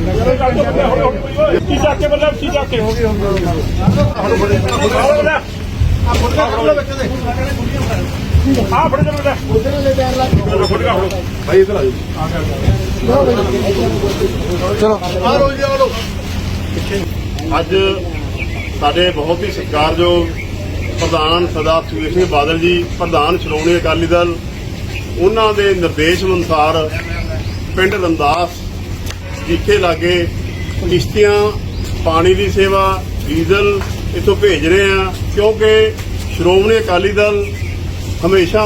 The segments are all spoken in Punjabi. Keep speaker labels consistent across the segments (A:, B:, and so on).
A: ਕੀ ਚੱਕ ਕੇ ਕੀ ਚੱਕ ਹੋ ਗਈ ਆ ਫੜ ਦੇ ਬੱਲੇ ਉਧਰ ਲੈ ਕੇ ਫੜ ਗਾ ਫੜੋ
B: ਭਾਈ ਇਧਰ ਆ ਜਾਓ
C: ਮਾਰੋ ਜੀ ਆਲੋ ਅੱਜ ਸਾਡੇ ਬਹੁਤ ਹੀ ਸਤਿਕਾਰਯੋਗ ਪ੍ਰਧਾਨ ਸਰਦਾਰ ਸੁਖਬੀਰ ਸਿੰਘ ਬਾਦਲ ਜੀ, ਪ੍ਰਧਾਨ ਸ਼੍ਰੋਮਣੀ ਅਕਾਲੀ ਦਲ, ਉਹਨਾਂ ਦੇ ਨਿਰਦੇਸ਼ ਅਨੁਸਾਰ ਪਿੰਡ ਰੰਦਾਸ ਜਿੱਥੇ ਲਾਗੇ ਕਿਸ਼ਤੀਆਂ, ਪਾਣੀ ਦੀ ਸੇਵਾ, ਡੀਜ਼ਲ ਇੱਥੋਂ ਭੇਜ ਰਹੇ ਆ ਕਿਉਂਕਿ ਸ਼੍ਰੋਮਣੀ ਅਕਾਲੀ ਦਲ ਹਮੇਸ਼ਾ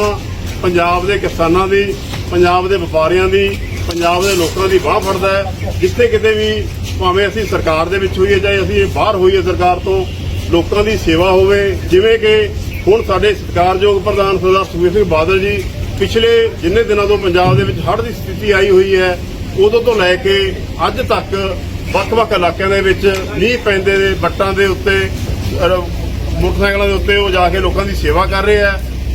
C: ਪੰਜਾਬ ਦੇ ਕਿਸਾਨਾਂ ਦੀ, ਪੰਜਾਬ ਦੇ ਵਪਾਰੀਆਂ ਦੀ, ਪੰਜਾਬ ਦੇ ਲੋਕਾਂ ਦੀ ਬਾਹ ਫੜਦਾ ਹੈ। ਜਿੱਥੇ ਕਿਤੇ ਵੀ ਭਾਵੇਂ ਅਸੀਂ ਸਰਕਾਰ ਦੇ ਵਿੱਚ ਹੋਈਏ ਚਾਹੇ ਅਸੀਂ ਬਾਹਰ ਹੋਈਏ ਸਰਕਾਰ ਤੋਂ, ਲੋਕਾਂ ਦੀ ਸੇਵਾ ਹੋਵੇ। ਜਿਵੇਂ ਕਿ ਹੁਣ ਸਾਡੇ ਸਤਿਕਾਰਯੋਗ ਪ੍ਰਧਾਨ ਸਰਦਾਰ ਸੁਖਬੀਰ ਸਿੰਘ ਬਾਦਲ ਜੀ ਪਿਛਲੇ ਜਿੰਨੇ ਦਿਨਾਂ ਤੋਂ ਪੰਜਾਬ ਦੇ ਵਿੱਚ ਹੜ੍ਹ ਦੀ ਸਥਿਤੀ ਆਈ ਹੋਈ ਹੈ, ਉਦੋਂ ਤੋਂ ਲੈ ਕੇ ਅੱਜ ਤੱਕ ਵੱਖ-ਵੱਖ ਇਲਾਕਿਆਂ ਦੇ ਵਿੱਚ ਮੀਂਹ ਪੈਂਦੇ ਦੇ ਵੱਟਾਂ ਦੇ ਉੱਤੇ ਮੋਟਰਸਾਈਕਲਾਂ ਦੇ ਉੱਤੇ ਉਹ ਜਾ ਕੇ ਲੋਕਾਂ ਦੀ ਸੇਵਾ ਕਰ ਰਹੇ ਆ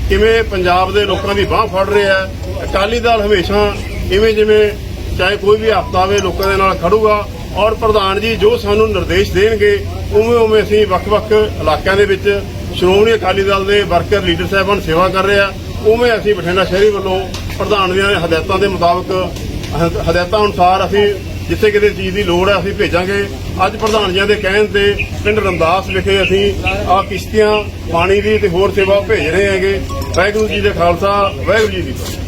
C: ਕਿਵੇਂ ਪੰਜਾਬ ਦੇ ਲੋਕਾਂ ਦੀ ਬਾਹ ਫੜ ਰਿਹਾ ਹੈ। ਅਕਾਲੀ ਦਲ ਹਮੇਸ਼ਾ ਇਵੇਂ ਜਿਵੇਂ ਚਾਹੇ ਕੋਈ ਵੀ ਹਫਤਾ ਆਵੇ ਲੋਕਾਂ ਦੇ ਨਾਲ ਖੜੂਗਾ ਔਰ ਪ੍ਰਧਾਨ ਜੀ ਜੋ ਸਾਨੂੰ ਨਿਰਦੇਸ਼ ਦੇਣਗੇ, ਉਵੇਂ ਉਵੇਂ ਅਸੀਂ ਵੱਖ-ਵੱਖ ਇਲਾਕਿਆਂ ਦੇ ਵਿੱਚ ਸ਼੍ਰੋਮਣੀ ਅਕਾਲੀ ਦਲ ਦੇ ਵਰਕਰ ਲੀਡਰ ਸਾਹਿਬਾਨ ਸੇਵਾ ਕਰ ਰਹੇ ਆ ਉਵੇਂ ਅਸੀਂ ਬਠਿੰਡਾ ਸ਼ਹਿਰੀ ਵੱਲੋਂ ਪ੍ਰਧਾਨ ਦੀਆਂ ਹਦਾਇਤਾਂ ਦੇ ਮੁਤਾਬਕ ਹਦਾਇਤਾਂ ਅਨੁਸਾਰ ਅਸੀਂ ਜਿੱਥੇ ਕਿਤੇ ਚੀਜ਼ ਦੀ ਲੋੜ ਹੈ ਅਸੀਂ ਭੇਜਾਂਗੇ। ਅੱਜ ਪ੍ਰਧਾਨ ਜੀਆਂ ਦੇ ਕਹਿਣ ਤੇ ਪਿੰਡ ਰਮਦਾਸ ਵਿਖੇ ਅਸੀਂ ਆ ਕਿਸ਼ਤੀਆਂ, ਪਾਣੀ ਦੀ ਤੇ ਹੋਰ ਸੇਵਾ ਭੇਜ ਰਹੇ ਹੈਗੇ। ਵਾਹਿਗੁਰੂ ਜੀ ਦੇ ਖਾਲਸਾ, ਵਾਹਿਗੁਰੂ ਜੀ ਦੀ ਫਤਿਹ।